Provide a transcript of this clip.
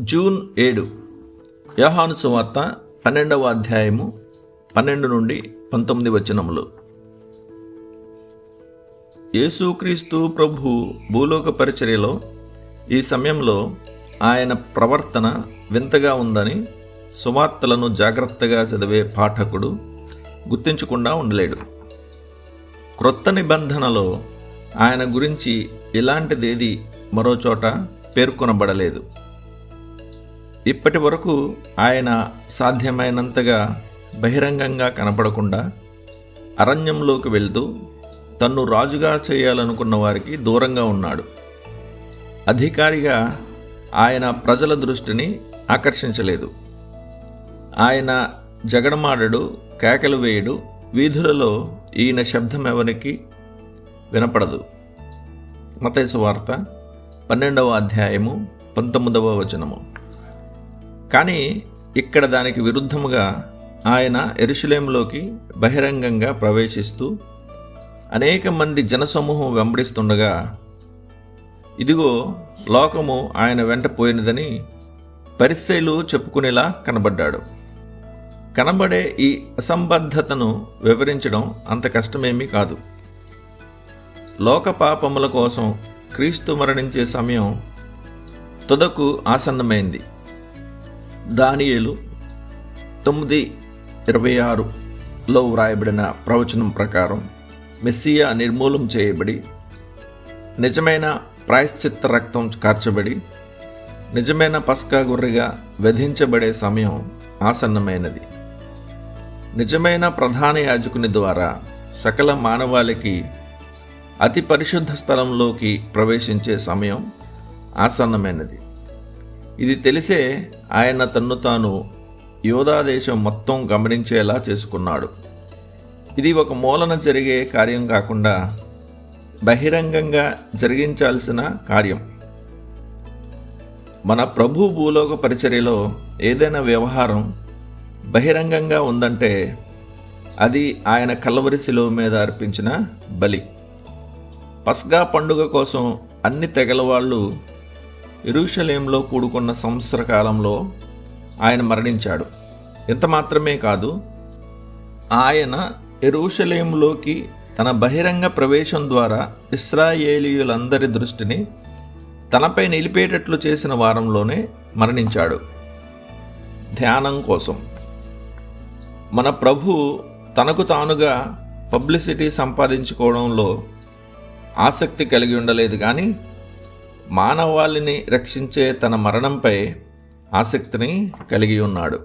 June ఏడు. యోహాను సువార్త పన్నెండవ అధ్యాయము పన్నెండు నుండి పంతొమ్మిది వచనములు. యేసుక్రీస్తు ప్రభు భూలోక పరిచర్యలో ఈ సమయంలో ఆయన ప్రవర్తన వింతగా ఉందని సువార్తలను జాగ్రత్తగా చదివే పాఠకుడు గుర్తించకుండా ఉండలేడు. క్రొత్త నిబంధనలో ఆయన గురించి ఇలాంటిదేది మరోచోట పేర్కొనబడలేదు. ఇప్పటి వరకు ఆయన సాధ్యమైనంతగా బహిరంగంగా కనపడకుండా అరణ్యంలోకి వెళ్తూ తన్ను రాజుగా చేయాలనుకున్న వారికి దూరంగా ఉన్నాడు. అధికారిగా ఆయన ప్రజల దృష్టిని ఆకర్షించలేదు. ఆయన జగడమాడడు కేకలు వేయడు వీధులలో ఈయన శబ్దం ఎవరికి వినపడదు. మతేసు వార్త పన్నెండవ అధ్యాయము పంతొమ్మిదవ వచనము. కానీ ఇక్కడ దానికి విరుద్ధముగా ఆయన ఎరుషులేంలోకి బహిరంగంగా ప్రవేశిస్తూ అనేక మంది జనసమూహం వెంబడిస్తుండగా ఇదిగో లోకము ఆయన వెంట పోయినదని పరిస్థితులు చెప్పుకునేలా కనబడ్డాడు. కనబడే ఈ అసంబద్ధతను వివరించడం అంత కష్టమేమీ కాదు. లోక పాపముల కోసం క్రీస్తు మరణించే సమయం తుదకు ఆసన్నమైంది. దానియేలు తొమ్మిది ఇరవై ఆరులో వ్రాయబడిన ప్రవచనం ప్రకారం మెస్సియా నిర్మూలం చేయబడి నిజమైన ప్రాయశ్చిత్త రక్తం కార్చబడి నిజమైన పస్కా గుర్రెగా వధించబడే సమయం ఆసన్నమైనది. నిజమైన ప్రధాన యాజకుని ద్వారా సకల మానవాళికి అతి పరిశుద్ధ స్థలంలోకి ప్రవేశించే సమయం ఆసన్నమైనది. ఇది తెలిసే ఆయన తన్ను తాను యోధాదేశం మొత్తం గమనించేలా చేసుకున్నాడు. ఇది ఒక మూలన జరిగే కార్యం కాకుండా బహిరంగంగా జరిగించాల్సిన కార్యం. మన ప్రభు భూలోక పరిచర్యలో ఏదైనా వ్యవహారం బహిరంగంగా ఉందంటే అది ఆయన కలవరి శిలువ మీద అర్పించిన బలి. పస్గా పండుగ కోసం అన్ని తెగల వాళ్ళు ఇరుషలేంలో కూడుకున్న సంవత్సర కాలంలో ఆయన మరణించాడు. ఇంత మాత్రమే కాదు ఆయన ఎరుషలేంలోకి తన బహిరంగ ప్రవేశం ద్వారా ఇస్రాయేలీయులందరి దృష్టిని తనపై నిలిపేటట్లు చేసిన వారంలోనే మరణించాడు. ధ్యానం కోసం. మన ప్రభు తనకు తానుగా పబ్లిసిటీ సంపాదించుకోవడంలో ఆసక్తి కలిగి ఉండలేదు కానీ మానవాళిని రక్షించే తన మరణంపై ఆసక్తిని కలిగి ఉన్నాడు.